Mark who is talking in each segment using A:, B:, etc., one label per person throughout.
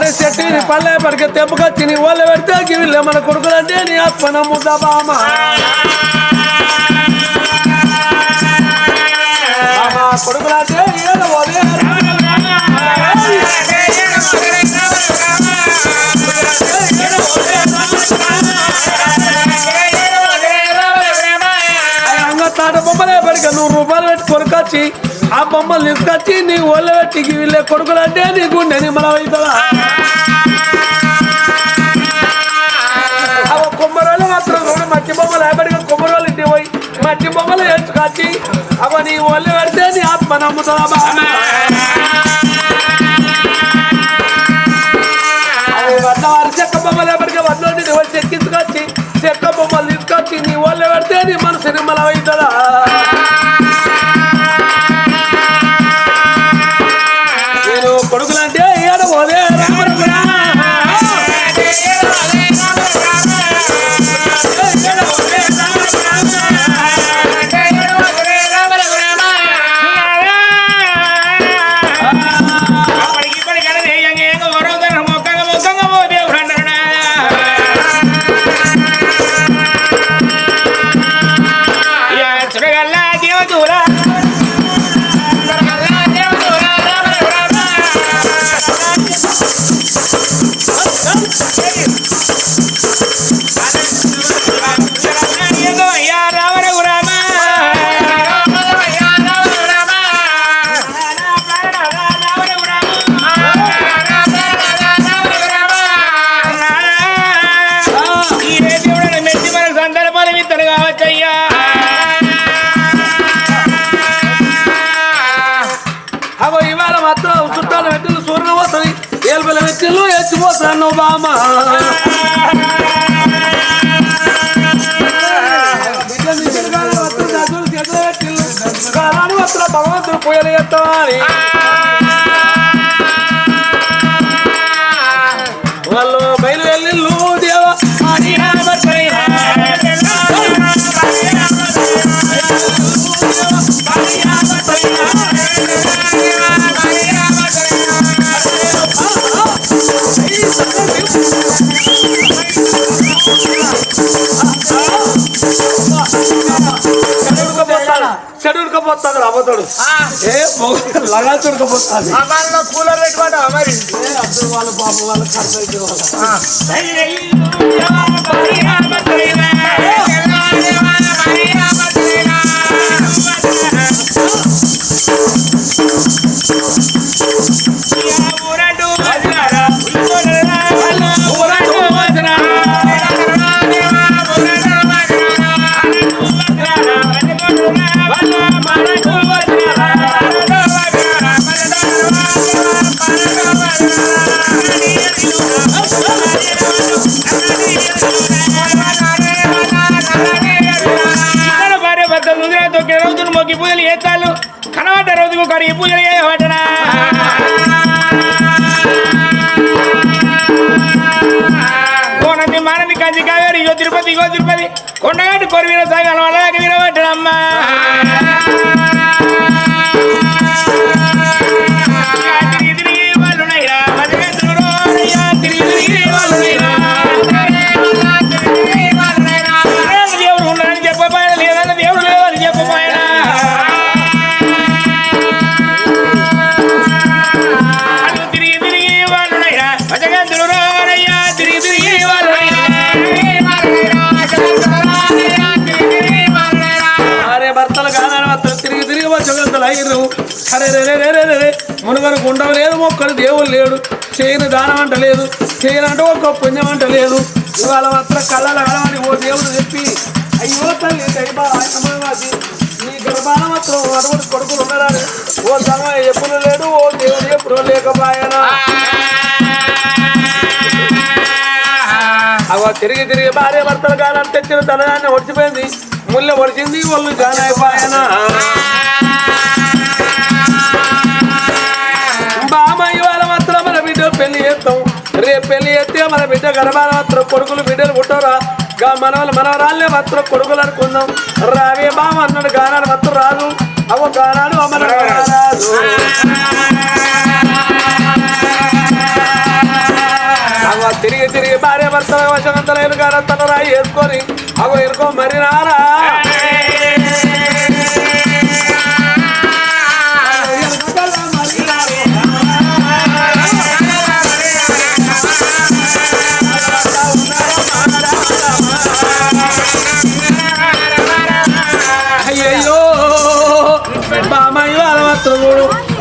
A: అరే చెట్టు నీ పళ్ళే పడికే తెంపుకొచ్చి నీ ఓళ్ళ పెడితే గివిలే మన కొడుకులంటే నీ ఆత్మ నమ్ముదా బామ కొడుకులంటే ఏదో అంగ తాట బొమ్మలే పడిక నూరు రూపాయలు పెట్టి కొనుకొచ్చి ఆ బొమ్మలు తీసుకొచ్చి నీ ఓళ్ళ పెట్టి గివిలే కొడుకులంటే నీ గుండె నిమ్మలం అవుతుందా? అవ కొమ్మరోళ్ళు మాత్రం చూడు మట్టి బొమ్మలు ఏపడిగా కొమ్మరోళ్ళు ఇంటి పోయి మట్టి బొమ్మలు వేసుకొచ్చి అవ నీ ఒళ్ళు పెడితే నీ ఆత్మ నమ్ముతుందా వారి చెక్క బొమ్మలు ఎప్పటికీ వాళ్ళు చెక్కించుకొచ్చి చెక్క బొమ్మలు తీసుకొచ్చి నీ ఒళ్ళు పెడితే నీ మనసు నిమ్మలం అవుతుందా? ఎచ్చిపోతాను బామ భగవంతుడు పూజలు చేస్తామని వాళ్ళు చెడుకోపోతాడు రాబోతాడు ఏ లగా చుడుకోపోతాడు
B: కూలర్ పెట్టుకోవటం మరి
A: వాళ్ళ పాప వాళ్ళ ఖర్చు అయితే అరే భర్తలు కాదని తిరిగి తిరిగి వచ్చగలుగుతారు అయ్యారు అరే రే రే రే రే రే రే. మునుగరు గుండం లేదు మొక్కడు దేవుడు లేడు. చేయని దానం అంట లేదు చేయనంటే ఒక పుణ్యం అంట లేదు. ఇవాళ మాత్రం కళ్ళ కలవని ఓ దేవుడు చెప్పి అయ్యో తల్లి దైవ నీ గర్భాన మాత్రం అటువంటి కొడుకులు ఉన్నారని ఓ సమయం ఎప్పుడు లేడు ఓ దేవుడు ఎప్పుడు లేకపోయానా? తిరిగి తిరిగి భార్య భర్తలు కాదని తెచ్చిన తలదాన్ని ఒడిచిపోయింది. ముళ్ళ ఒడిచింది వాళ్ళు జానైపోయానా బామ్మ ఇవాళ మాత్రం మన బిడ్డ పెళ్ళి చేస్తాం. రేపు పెళ్ళి చేస్తే మన బిడ్డ గర్భాల మాత్రం కొడుకులు బిడ్డలు పుట్టరా? గా మనవలు మనవరాళ్ళే మాత్రం కొడుకులు అనుకుందాం. రావే బామ అన్నాడు గానాడు మాత్రం రాదు. అవ గానాడు రాదు తిరిగి తిరిగి భార్య భర్తల వశవంతలైన గారంతన రాయి వేసుకొని అగో ఎరుకో మరి నారా. అయ్యయ్యో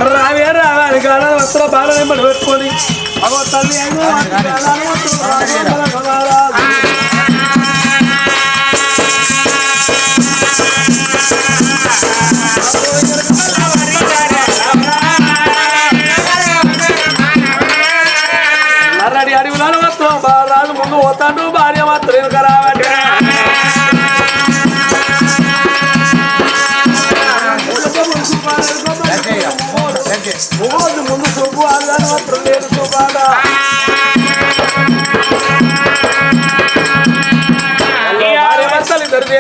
A: రావే రావాలి కాల వస్త్ర బాగా పెట్టుకొని అగో తల్లి అయ్యో,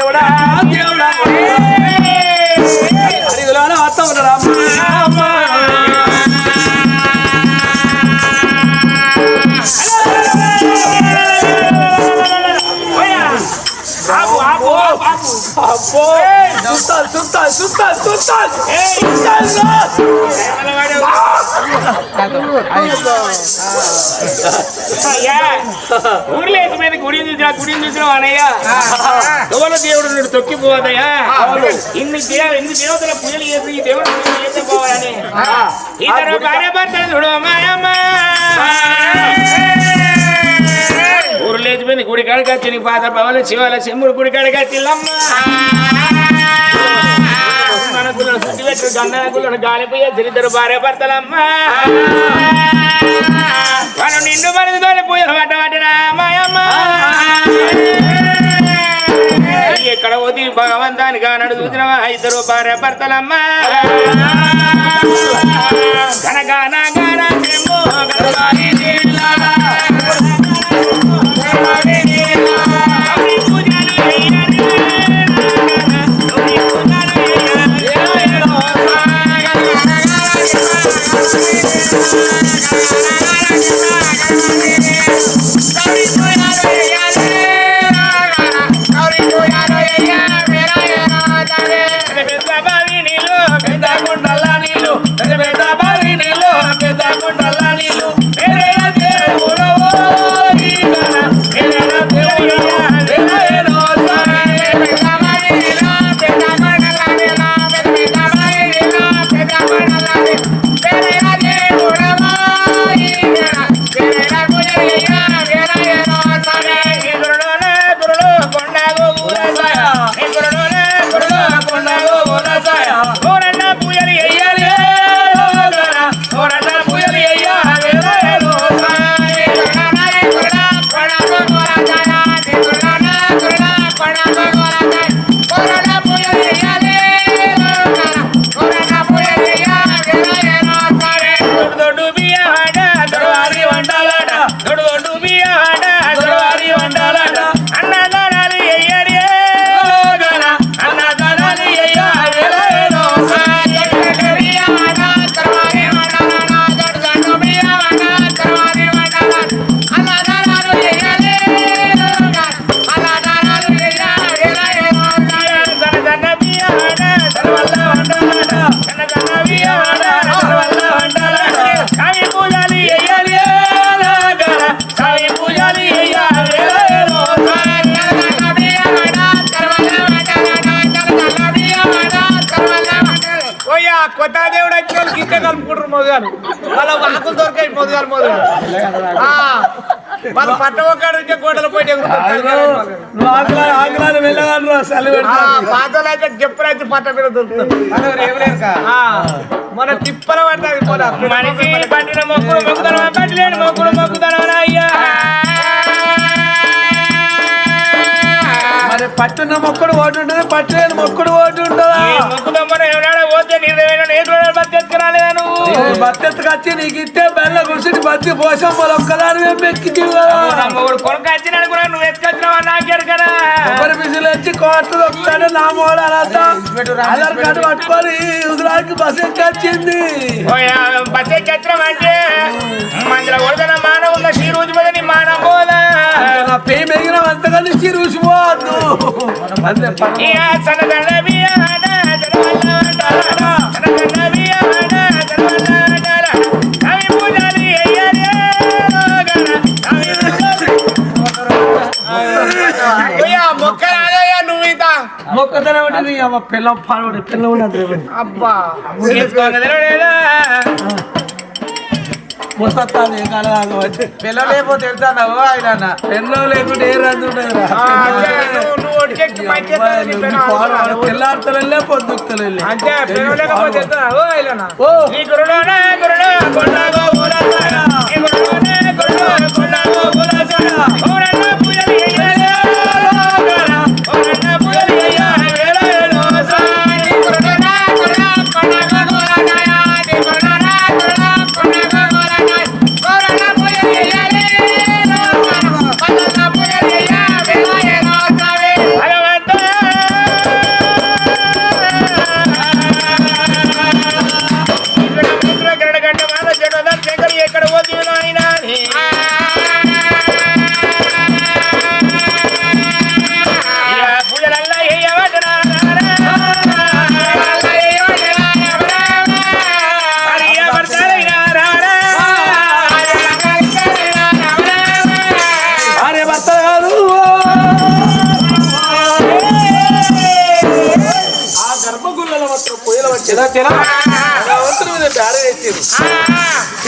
A: దేవుడా దేవుడా అడవిలోనే వస్తా ఉన్నాడు అమ్మ
B: ఆపు, ఆపు, ఆపు, ఆపు.
A: అబ్బో చూస్తాను చూస్తాను చూస్తాను చూస్తాను చూస్తాను
B: అయ్యా ఊర్లో ఎత్తుమైన గుడిని చూసిన గుడిని చూసిన అనయ్య ఎవరు దేవుడు నుండి తొక్కిపోవద్దయ్యా. ఇన్ని ఇన్ని దేవతల పూజలు చేసి ఈ దేవుడు చేస్తే పోవాలని ఇద్దరు భార్య భర్తలు చూడు మాయమ్మ ఊరు లేచిపోయింది గుడి కాడికి వచ్చి నీ పాత భవన శివాల శంభుడు గుడి కాడికి వచ్చిల్లమ్మ మనకులను శుద్ధి పెట్టిన గంధనకులను గాలిపోయే ఇద్దరు భార్య భర్తలమ్మ. మనం నిండు మనది తోలిపోయి పట్ట పట్టిన ఎక్కడ పోతే భగవంతానికి చూసినవా ఇద్దరు భార్య భర్తలమ్మ. గనగాన గాన
A: వాళ్ళ ఆకులు దొరకాయి మొదగాలు మొదలు. మన పట్ట ఒక్కడి నుంచే గోడలు పోయి ఆకులాలు వెళ్ళగాను పాతలు అయితే పట్ట మీద దొరుకుతారు. ఆ, మన తిప్పల పడ్డది పోదా
B: మనిషి పట్టిన మొక్కులు మొక్కుతాను పట్టలేని మొక్కులు మొక్కుతాను అయ్యా?
A: మరి పట్టున్న మొక్కడు ఓటు ఉంటుంది? పట్టలేని మొక్కడు ఓటు ఉంటుందా?
B: తీసుకురాలేదా నువ్వు?
A: బత్తెత్తుకొచ్చి నీకు ఇస్తే బెల్ల గుడిసి బతి పోసం ఒక్కదాని
B: ఎక్కించి మూడు కొడుకు కూడా నువ్వు ఎత్తుకొచ్చినావా? నాకేరు కదా.
A: ఎవరి బిజీలు వచ్చి కోట్లు దొక్కుతాడు నా మోడ ఆధార్ కార్డు పట్టుకొని ఉదరానికి బస్ ఎక్కొచ్చింది.
B: బస్ ఎక్కొచ్చినావు అంటే? మందుల కొడుకున మానవ ఉన్న ఈ రోజు మీద నీ
A: మానం పోదా? నా పే మెగిన అంతగా
B: నుంచి రుచిపోవద్దు అంతే సన్నదండ
C: మొక్కతనం అంటే నీ అమ్మ పిల్లం పాడు పిల్లం ఉన్నది
B: అబ్బా.
A: చేసుకోగలరా
C: ముసత్తాది ఏ కాలం వచ్చి
B: పిల్లలు లేకపోతే వెళ్తావు ఆయన
C: పిల్లం లేకుంటే ఏ రంజు తెల్లారుతలే
B: అంటే పిల్లలు లేకపోతే ఆయన
C: ఓ.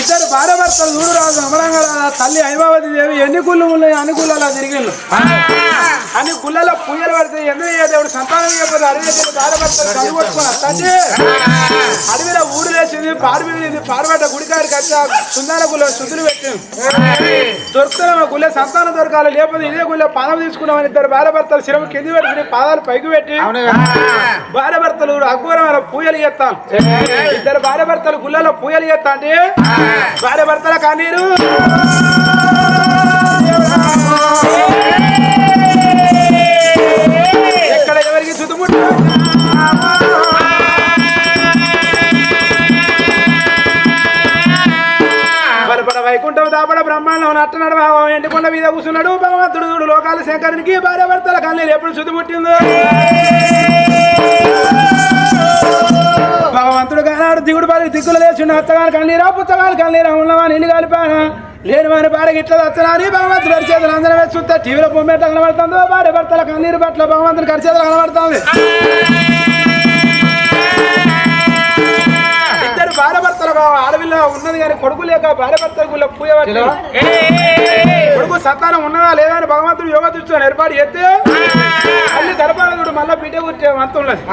C: ఇద్దరు భార్య భర్తలు చూడు రాజు అమరంగా తల్లి హైమావతి దేవి ఎన్ని గుళ్ళు ఉన్నాయి అన్ని గుళ్ళలో తిరిగిళ్ళు అన్ని గుళ్ళలో పూజలు పడితే ఎందుకు దేవుడు సంతానం ఇవ్వకపోతే అడవి భార్య భర్తలు కనుగొట్టుకుని తండ్రి అడవిలో గుడికాడికి వచ్చి ఆ సుందాల గుళ్ళ శుద్ధులు పెట్టింది దొరుకుతున్న గుళ్ళ? సంతానం దొరకాలి లేకపోతే ఇదే గుళ్ళ పాదం తీసుకున్నామని ఇద్దరు భార్య భర్తలు శిరము కింది పెట్టుకుని పాదాలు పైకి పెట్టి భార్య భర్తలు అఘోరమైన పూజలు చేస్తాం. ఇద్దరు భార్య భర్తలు గుళ్ళలో పూజలు చేస్తా అంటే భార్య భర్తల కన్నీరు. ఎక్కడ ఎవరికి చుట్టుముట్టు? వైకుంఠం దాపడ బ్రహ్మాండం నట్టనడు భావం ఎండుకొండ మీద కూర్చున్నాడు. భగవంతుడు చూడు లోకాల శంకరునికి భార్య భర్తల కన్నీరు ఎప్పుడు చుట్టుముట్టిందో భగవంతుడు కానాడు దిగుడు బారి దిక్కులు లేచిండు. అత్తగారు కన్నీరా పుస్తకాలు కన్నీరా ఉన్నవా నీళ్ళు కలిపానా. లేని వారి భార్య ఇట్లా వచ్చనాని భగవంతుడు అరిచేతులు అందరం వేసి చూస్తే టీవీలో పొమ్మెట కనబడుతుందో. భార్య భర్తల కన్నీరు పట్ల భగవంతుడు కరిచేతులు కనబడుతుంది. ఆడవిల్ల ఉన్నది కానీ కొడుకు లేక భార్య భర్తలకు పూజ కొడుకు సంతానం ఉన్నదా లేదా అని భగవంతుడు యోగ దృష్టిని ఏర్పాటు చేస్తే అన్ని గర్భాలకుడు మళ్ళీ బిడ్డ పుట్టే మంతున్నది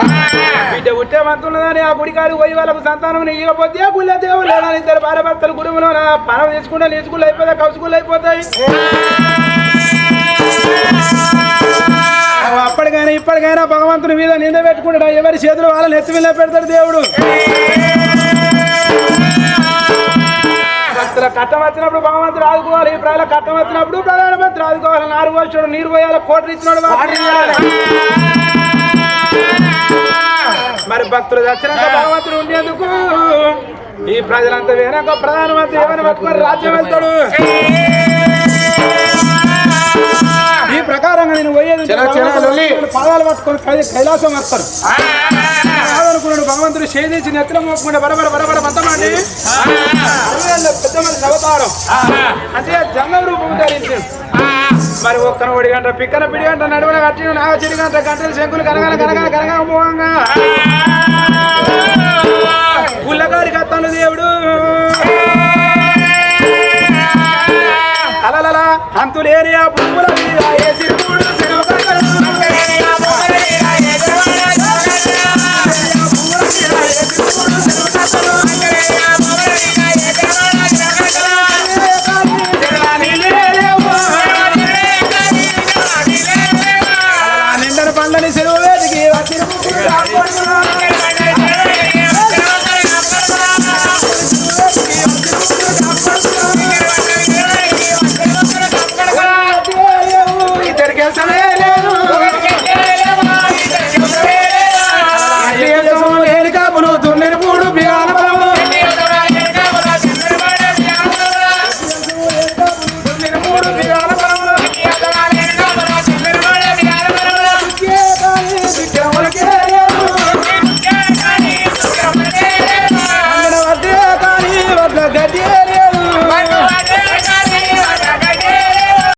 C: బిడ్డ పుట్టే మంతున్నదని ఆ గుడికాడు పోయి వాళ్ళకు సంతానం ఇవ్వకపోతే గుళ్ళ దేవుడు లేదా ఇద్దరు భార్య భర్తలు గురువులో పనం తీసుకుంటే నీచుకులు అయిపోతాయి కౌసుకులు అయిపోతాయి. అప్పటికైనా ఇప్పటికైనా భగవంతుని మీద నింద పెట్టుకుంటాడు? ఎవరి చేతులు వాళ్ళని ఎత్తి మీద పెడతాడు దేవుడు. భక్తుల కట్టం వచ్చినప్పుడు భగవంతుడు ఆదుకోవాలి. ప్రజల కట్టం వచ్చినప్పుడు ప్రధానమంత్రి ఆదుకోవాలి నారు పోసాడు నీరు పోయాలి కోటలు ఇచ్చినాడు. మరి భక్తులు చచ్చినాక భగవంతుడు ఉండేందుకు? ఈ ప్రజలంతా వేనాక ప్రధానమంత్రి ఏమైనా పట్టుకొని రాజ్యం వెళ్తాడు? ఈ ప్రకారంగా నేను పోయేది పాదాలు పట్టుకొని కైలాసం వస్తాడు. కాదనుకున్నాడు భగవంతుడు. చేయించి నెత్తిన మోకుండా బరబర బరబర మంతమాడి పెద్ద మనిషి అవతారం. అంటే జంగం రూపం ధరించాడు. మరి ఒక్కన ఒడి గంట పిక్కన పిడి గంట నడుమల కట్టిన నాగ చెడి గంట గంటలు శంకులు కరగాల కరగాల కరగా పోవంగా. పుల్లగారి కత్తాను దేవుడు. అలలల అంతులేని ఆ పువ్వుల